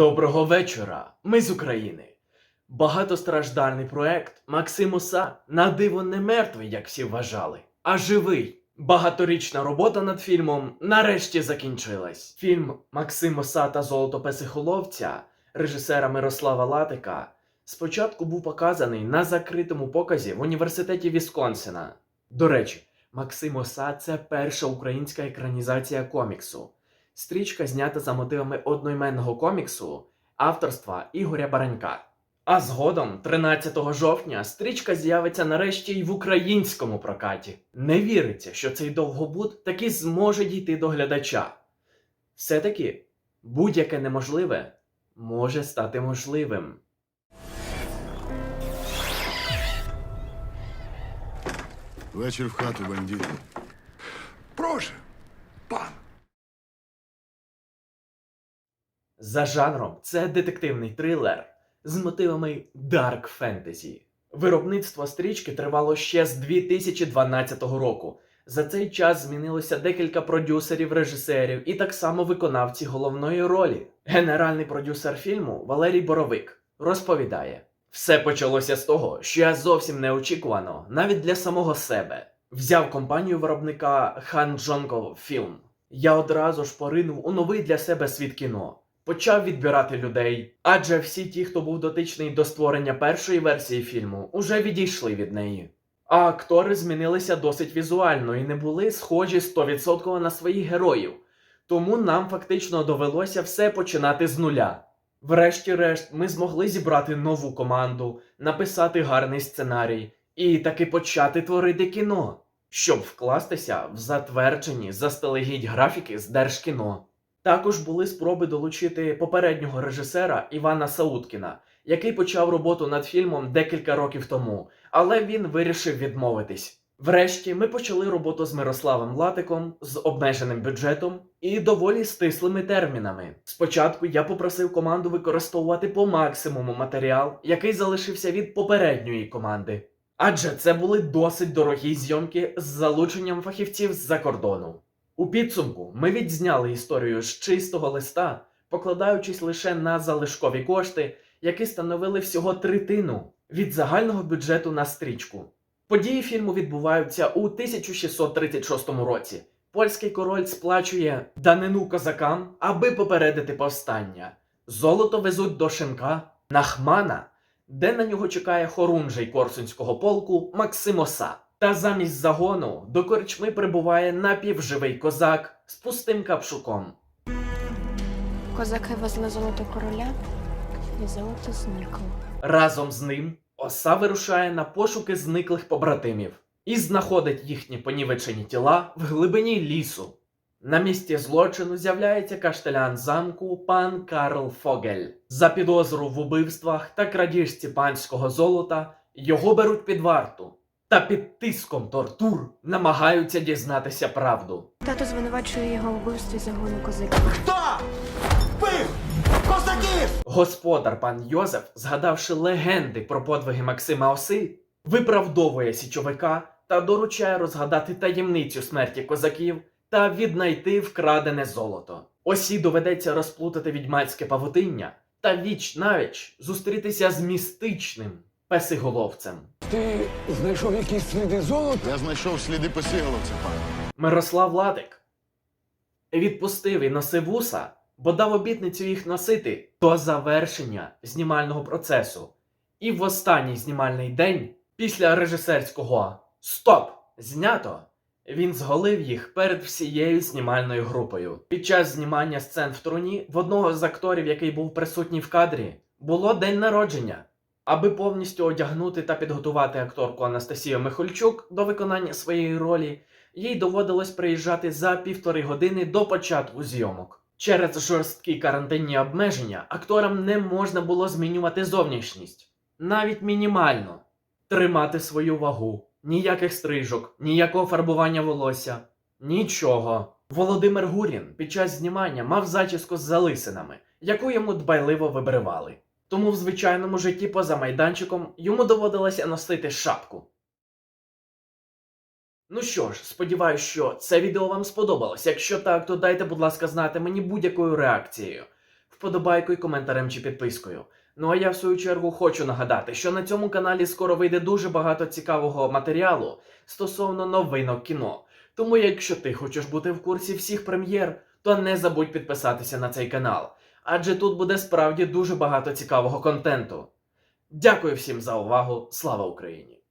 Доброго вечора. Ми з України. Багатостраждальний проект Максимуса на диво не мертвий, як всі вважали, а живий. Багаторічна робота над фільмом нарешті закінчилась. Фільм Максимуса та Золото Песихоловця режисера Мирослава Латика спочатку був показаний на закритому показі в університеті Вісконсина. До речі, Максим Оса це перша українська екранізація коміксу. Стрічка знята за мотивами одноіменного коміксу авторства Ігоря Баранька. А згодом, 13 жовтня, стрічка з'явиться нарешті й в українському прокаті. Не віриться, що цей довгобуд таки зможе дійти до глядача. Все-таки будь-яке неможливе може стати можливим. Вечір в хату, бандити. Прошу, За жанром це детективний трилер з мотивами Dark Fantasy. Виробництво стрічки тривало ще з 2012 року. За цей час змінилося декілька продюсерів, режисерів і так само виконавці головної ролі. Генеральний продюсер фільму Валерій Боровик розповідає: все почалося з того, що я зовсім неочікувано, навіть для самого себе, взяв компанію виробника Han Jonko Film. Я одразу ж поринув у новий для себе світ кіно. Почав відбирати людей, адже всі ті, хто був дотичний до створення першої версії фільму, уже відійшли від неї. А актори змінилися досить візуально і не були схожі 100% на своїх героїв. Тому нам фактично довелося все починати з нуля. Врешті-решт, ми змогли зібрати нову команду, написати гарний сценарій і таки почати творити кіно, щоб вкластися в затверджені заздалегідь графіки з Держкіно. Також були спроби долучити попереднього режисера Івана Сауткіна, який почав роботу над фільмом декілька років тому, але він вирішив відмовитись. Врешті ми почали роботу з Мирославом Латиком з обмеженим бюджетом і доволі стислими термінами. Спочатку я попросив команду використовувати по максимуму матеріал, який залишився від попередньої команди. Адже це були досить дорогі зйомки з залученням фахівців з-за кордону. У підсумку ми відзняли історію з чистого листа, покладаючись лише на залишкові кошти, які становили всього третину від загального бюджету на стрічку. Події фільму відбуваються у 1636 році. Польський король сплачує данину козакам, аби попередити повстання. Золото везуть до шинка на Хмана, де на нього чекає хорунжий корсунського полку Максимоса. Та замість загону до корчми прибуває напівживий козак з пустим капшуком. Козаки везли золото короля і золото зникло. Разом з ним оса вирушає на пошуки зниклих побратимів і знаходить їхні понівечені тіла в глибині лісу. На місці злочину з'являється каштелян замку пан Карл Фогель. За підозру в убивствах та крадіжці панського золота його беруть під варту та під тиском тортур намагаються дізнатися правду. Тато звинувачує його у вбивстві загону козаків. Хто? Вбив! Козаків! Господар пан Йозеф, згадавши легенди про подвиги Максима Оси, виправдовує січовика та доручає розгадати таємницю смерті козаків та віднайти вкрадене золото. Осі доведеться розплутати відьмацьке павутиння та віч навіч зустрітися з містичним песиголовцем. Ти знайшов якісь сліди золота? Я знайшов сліди посігаловця, пане. Мирослав Ладик відпустив і носив вуса, бо дав обітницю їх носити до завершення знімального процесу. І в останній знімальний день, після режисерського Стоп! Знято! Він зголив їх перед всією знімальною групою. Під час знімання сцен в труні в одного з акторів, який був присутній в кадрі, було день народження. Аби повністю одягнути та підготувати акторку Анастасію Михальчук до виконання своєї ролі, їй доводилось приїжджати за півтори години до початку зйомок. Через жорсткі карантинні обмеження акторам не можна було змінювати зовнішність, навіть мінімально, тримати свою вагу, ніяких стрижок, ніякого фарбування волосся, нічого. Володимир Гурін під час знімання мав зачіску з залисинами, яку йому дбайливо вибривали. Тому в звичайному житті поза майданчиком йому доводилося носити шапку. Ну що ж, сподіваюсь, що це відео вам сподобалось. Якщо так, то дайте, будь ласка, знати мені будь-якою реакцією. Вподобайкою, коментарем чи підпискою. Ну а я в свою чергу хочу нагадати, що на цьому каналі скоро вийде дуже багато цікавого матеріалу стосовно новинок кіно. Тому, якщо ти хочеш бути в курсі всіх прем'єр, то не забудь підписатися на цей канал, адже тут буде справді дуже багато цікавого контенту. Дякую всім за увагу. Слава Україні!